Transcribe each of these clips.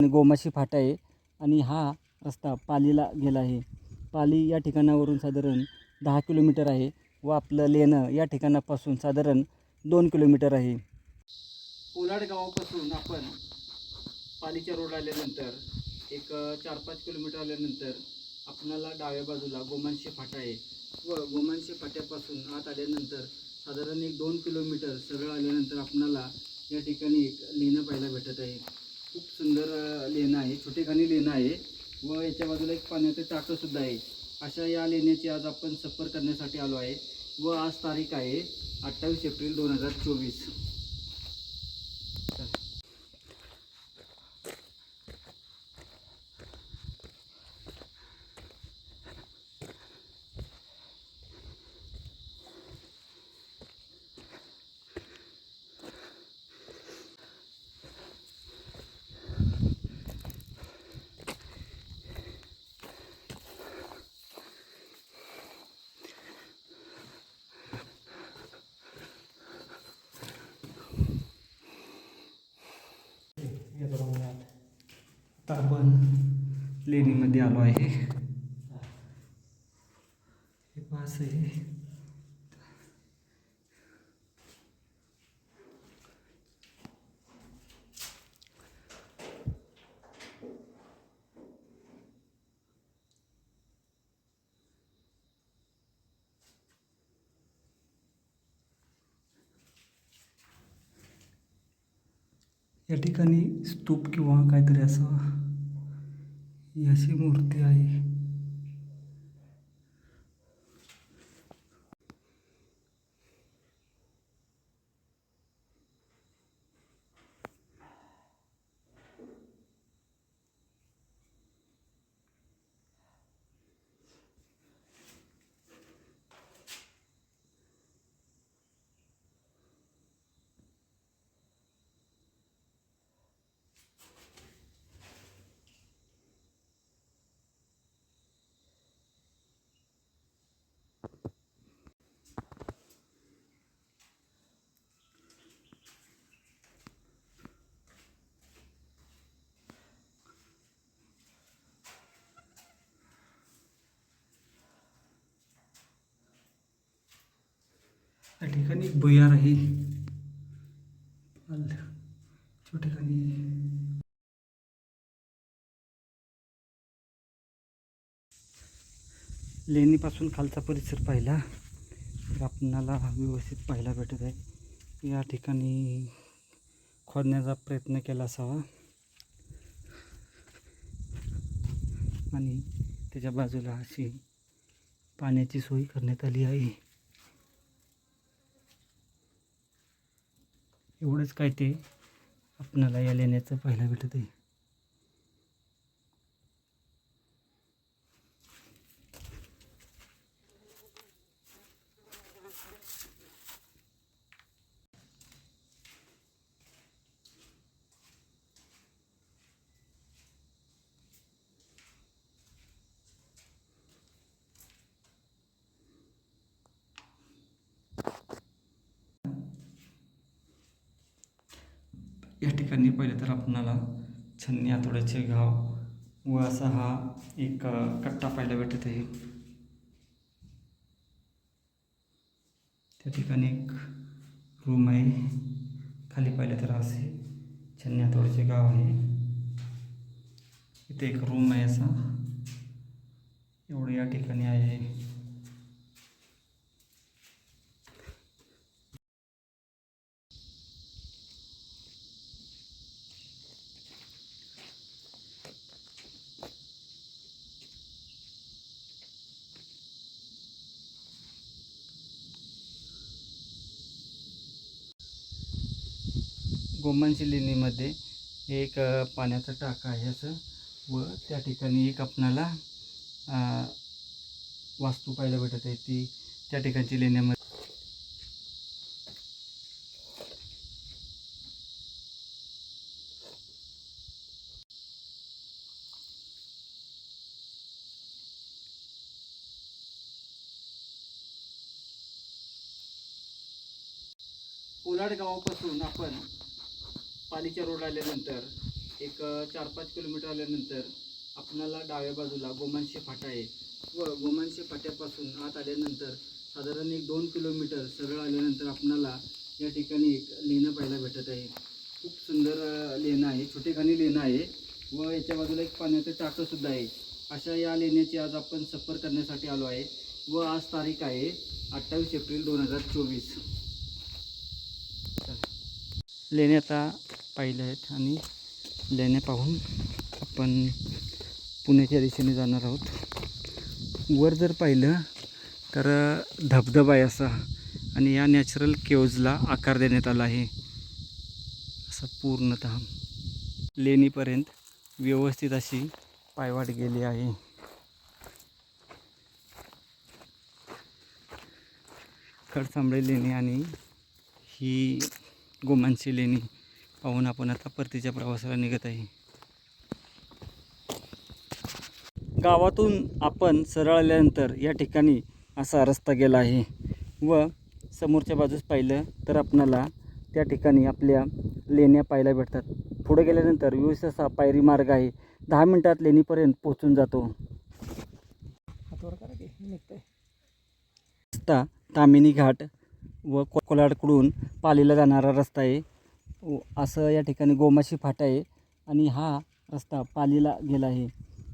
आणि गोमाशी फाटा आहे आणि हा रस्ता पालीला गेला आहे. पाली या ठिकाणावरून साधारण दहा किलोमीटर आहे व आपलं लेणं या ठिकाणापासून साधारण दोन किलोमीटर आहे. पोलाड गावापासून आपण पालीच्या रोड आल्यानंतर एक चार पाच किलोमीटर आल्यानंतर आपणाला डाव्या बाजूला गोमांशी फाटा आहे. व गोमांशी फाट्यापासून आत आल्यानंतर साधारण एक दोन किलोमीटर सरळ आल्यानंतर आपणाला या ठिकाणी एक लेणं पाहायला भेटत आहे. खूप सुंदर लेणं आहे. छोटेखानी लेणं आहे व याच्या बाजूला एक पाण्याचं टाकंसुद्धा आहे. अशा या लेण्याची आज आपण सफर करण्यासाठी आलो आहे व आज तारीख आहे अठ्ठावीस एप्रिल दोन हजार चोवीस. आता आपण लेणीमध्ये आलो आहे. हे पास आहे. या ठिकाणी स्तूप किंवा काहीतरी असं ही अशी मूर्ती आहे. या ठिकाणी एक भुयार आहे. ठिकाणी. लेणीपासून खालचा परिसर पाहिला. तर आपणाला व्यवस्थित पाहायला भेटत आहे. या ठिकाणी खोदण्याचा प्रयत्न केला असावा. आणि त्याच्या बाजूला अशी पाण्याची सोय करण्यात आली आहे. एवढंच काय ते आपणाला या लेण्याचं पाहायला भेटत आहे या ठिकाणी पहिले तर आपणाला छन्नी आतोड्याचे गाव व असा हा एक कट्टा पाहायला भेटत आहे. त्या ठिकाणी एक रूम आहे. खाली पाहिलं तर असे छन्नी गाव आहे. इथे एक रूम आहे असा. एवढं या ठिकाणी आहे. गोमांशी लेणीमध्ये एक पाण्याचा पाण्याचं टाका आहे असं. व त्या ठिकाणी एक आपणाला वास्तू पाहायला भेटत आहे. ती त्या ठिकाणची लेण्यामध्ये कोलाड गावापासून आपण पालीच्या रोड आल्यानंतर एक चार पाच किलोमीटर आल्यानंतर आपणाला डाव्या बाजूला गोमांशी फाटा आहे. व गोमांशी फाट्यापासून आत आल्यानंतर साधारण एक दोन किलोमीटर सरळ आल्यानंतर आपणाला या ठिकाणी एक लेणं पाहायला भेटत आहे. खूप सुंदर लेणं आहे छोटेखानी लेणं आहे. व याच्या बाजूला एक पाण्याचं टाकंसुद्धा आहे. अशा या लेण्याची आज आपण सफर करण्यासाठी आलो आहे. व आज तारीख आहे अठ्ठावीस एप्रिल दोन हजार चोवीस. लेण्याचा पाहिल्या पाहिले आहेत आणि लेण्या पाहून आपण पुण्याच्या दिशेने जाणार आहोत. वर जर पाहिलं तर धबधबा आहे असा आणि या नॅचरल केव्जला आकार देण्यात आला आहे. असं पूर्णत लेणीपर्यंत व्यवस्थित अशी पायवाट गेली आहे. खडसांबळे लेणी आणि ही गोमांची लेणी. पाहून आपण आता परतीच्या प्रवासाला निघत आहे. गावातून आपण सरळ आल्यानंतर या ठिकाणी असा रस्ता गेला आहे. व समोरच्या बाजूस पाहिलं तर आपणाला त्या ठिकाणी आपल्या लेण्या पाहायला भेटतात. पुढे गेल्यानंतर व्यवस्थित असा पायरी मार्ग आहे. दहा मिनटात लेणीपर्यंत पोहोचून जातो. रस्ता तामिनी घाट व कोलाडकडून पालीला जाणारा रस्ता आहे. असं या ठिकाणी गोमाशी फाटा आहे आणि हा रस्ता पालीला गेला आहे.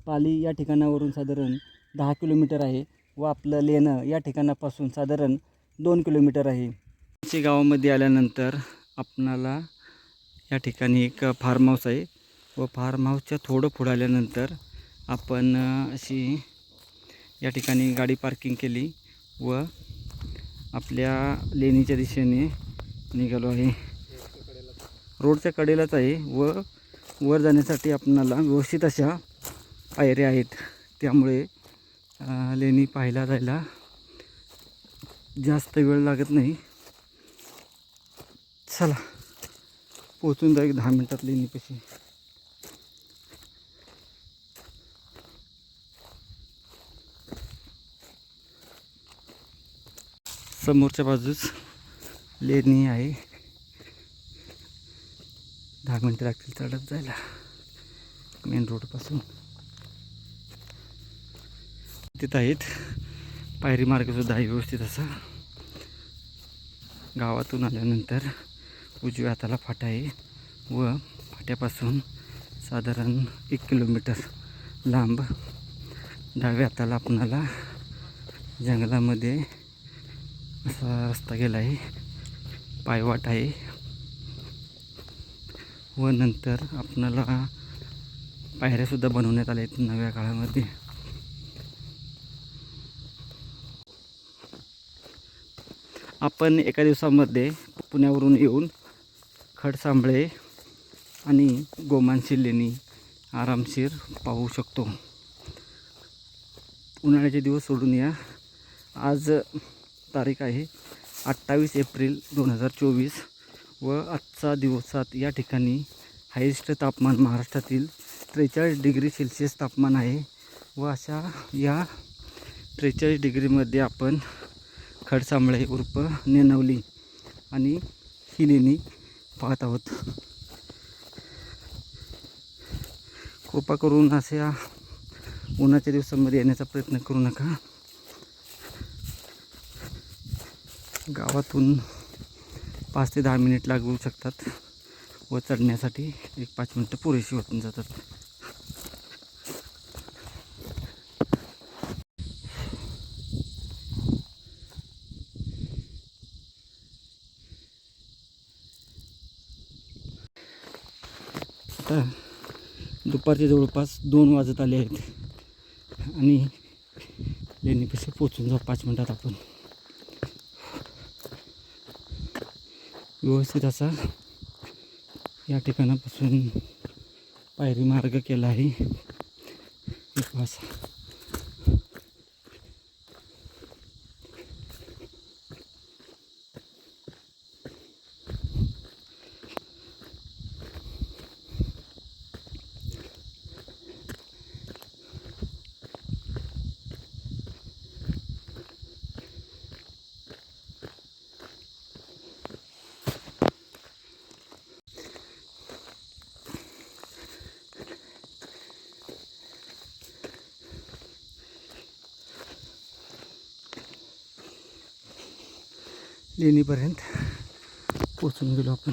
पाली या ठिकाणावरून साधारण दहा किलोमीटर आहे व आपलं लेणं या ठिकाणापासून साधारण दोन किलोमीटर आहे. आमच्या गावामध्ये आल्यानंतर आपणाला या ठिकाणी एक फार्म हाऊस आहे व फार्म हाऊसच्या थोडं पुढं आल्यानंतर आपण अशी या ठिकाणी गाडी पार्किंग केली व आपल्या लेणीच्या दिशेने निघालो आहे. रोडच्या कडेलाच आहे व वर जाण्यासाठी आपणाला व्यवस्थित अशा पायऱ्या आहेत. त्यामुळे लेणी पाहायला जायला जास्त वेळ लागत नाही. चला पोचून जा एक दहा मिनटात लेणीपाशी. समोरच्या बाजूस लेणी आहे. दहा मिनटं लागतील चढत जायला. मेन रोडपासून तिथं आहेत. पायरी मार्गसुद्धा आहे व्यवस्थित असा. गावातून आल्यानंतर उजव्या हाताला फाटा आहे व फाट्यापासून साधारण एक किलोमीटर लांब डाव्या हाताला आपणाला जंगलामध्ये असा रस्ता गेला आहे. पायवाट आहे. व नंतर आपणाला पायऱ्यासुद्धा बनवण्यात आल्या आहेत नव्या काळामध्ये. आपण एका दिवसामध्ये पुण्यावरून येऊन खडसांबळे आणि गोमांशी लेणी आरामशीर पाहू शकतो. उन्हाळ्याचे दिवस सोडून या. आज तारीख आहे अठ्ठावीस एप्रिल दोन हजार चोवीस. व आजचा दिवसात या ठिकाणी हायेस्ट तापमान महाराष्ट्रातील त्रेचाळीस डिग्री सेल्सिअस तापमान आहे व अशा या त्रेचाळीस डिग्रीमध्ये आपण खडसांबळे उर्फ नेनवली आणि ही लेणी पाहत आहोत. कृपा करून अशा उन्हाच्या दिवसामध्ये येण्याचा प्रयत्न करू नका. गावातून पाच ते दहा मिनिट लागू शकतात. व चढण्यासाठी एक पाच मिनटं पुरेशी होऊन जातात. आता दुपारचे जवळपास दोन वाजत आले आहेत. आणि लेणीपाशी पोचून जाऊ पाच मिनटात आपण. व्यवस्थित असा या ठिकाणापासून पायरी मार्ग केला आहे. एक असा लेणीपर्यंत पोचून गेलो आपण.